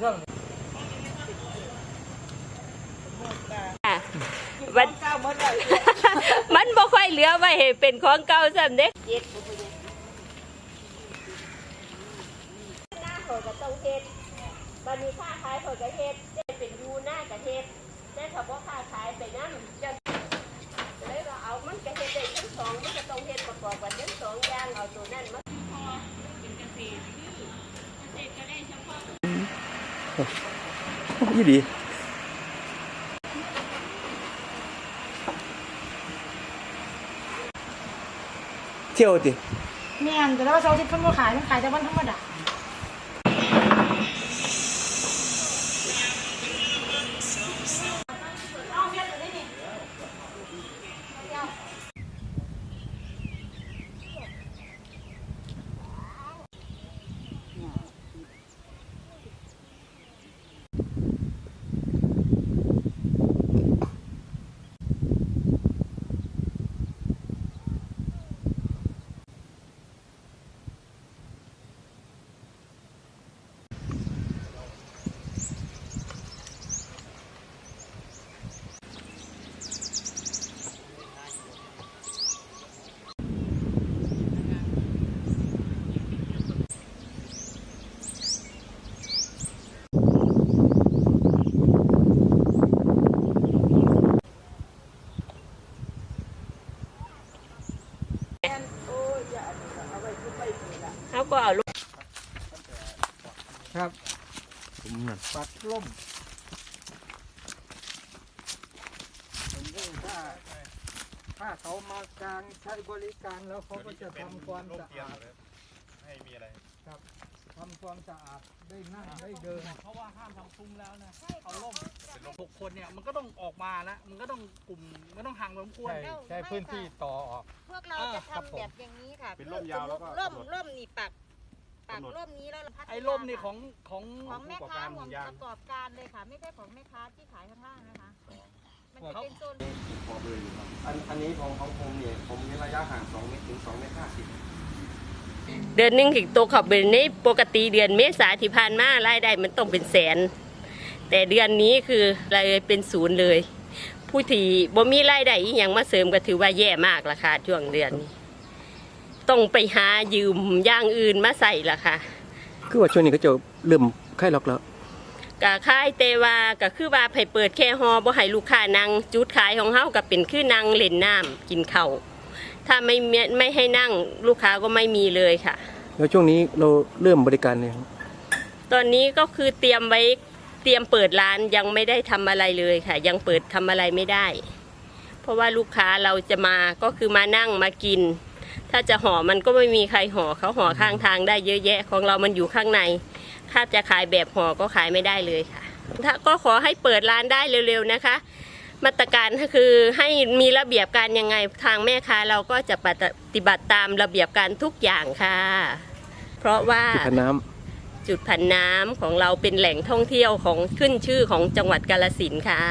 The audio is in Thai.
ช่วงค่ะวันเก้าหมดแล้วมันบ่ค่อยเหลือไว้ให้เป็นของเก่าซ้ำเด้เฮ็ดหน้าเขาก็ต้องเฮ็ดบัดนี้ค่าขายเขาก็เฮ็ดได้เป็นอยู่หน้าก็เฮ็ดแต่ถ้าบ่ค้าขายไปนำจะเลยว่าเอามันก็เฮ็ดได้ทั้งสองมันก็ต้องเฮ็ดประกอบกันทั้งสองอย่างเอาตัวนั้นมา ยี่ดีเที่ยวติแม่นแต่ว่าเสาร์อาทิตย์เพิ่นบ่ขายเพิ่นขายแต่วันธรรมดา เขาก็เอาลูกครับผมนั่นปัดล่มผมก็ถ้าถ้าเขามากลางใช้บริการแล้วเขาก็จะทำความสะอาดให้มีอะไรครับ ทำความสะอาดได้นั่งได้เดิน เพราะว่าห้ามทำซุ้มแล้วนะเอาล่มหกคนเนี่ยมันก็ต้องออกมาแล้วมันก็ต้องกลุ่มมันต้องห่างพอสมควร ใช่ใช้พื้นที่ต่อออก พวกเราอ่าจะครับผมทำแบบอย่างนี้ค่ะเป็นร่มยาวแล้วก็ร่มกำหนดร่มนี่ปักปักกำหนด ร่มนี้แล้วเราพัดไอ้ล่มนี่ของของของแม่ค้าผู้ขปองระกอบการ ประกอบการเลยค่ะ ไม่ใช่ของแม่ค้าที่ขายข้างล่างนะคะ มันจะเป็นโซน พอเบอร์อยู่ครับอันอันนี้ของของผมเนี่ยผมมีระยะห่าง2เมตรถึง2เมตร50 เดือนหนึงถึงตัวเขาเป็นในปกติเดือนเมษาที่ผ่านมารายได้มันต้องเป็นแสน แต่เดือนนี้คือรายได้เป็นศูนย์เลย ผู้ที่บ่มีรายได้อีหยังมาเสริมก็ถือว่าแย่มากราคาช่วงเดือนนี้ต้องไปหายืมอย่างอื่นมาใส่ละค่ะ คือว่าช่วงนี้ก็จะเริ่มไข้ล็อกแล้ว กะค่ายเตวาก็คือว่าให้เปิดแค่ฮอบ่ให้ลูกค้านั่งจุดขายของเฮาก็เป็นคือนั่งเล่นน้ำกินข้าว ถ้าไม่มีไม่ให้นั่งลูกค้าก็ไม่มีเลยค่ะ แล้วช่วงนี้เราเริ่มบริการเลยงตอนนี้ก็คือเตรียมไว้เตรียมเปิดร้านยังไม่ได้ทำอะไรเลยค่ะ ยังเปิดทำอะไรไม่ได้ เพราะว่าลูกค้าเราจะมาก็คือมานั่งมากิน ถ้าจะห่อมันก็ไม่มีใครห่อเขาห่อข้างทางได้เยอะแยะของเรามันอยู่ข้างใน ถ้าจะขายแบบห่อก็ขายไม่ได้เลยค่ะถ้าก็ขอให้เปิดร้านได้เร็วๆนะคะ มาตรการก็คือให้มีระเบียบการยังไงทางแม่ค้าเราก็จะปฏิบัติตามระเบียบการทุกอย่างค่ะ เพราะว่าที่พันน้ำจุดผันน้ำของเราเป็นแหล่งท่องเที่ยวของขึ้นชื่อของจังหวัดกาลสินธุ์ค่ะ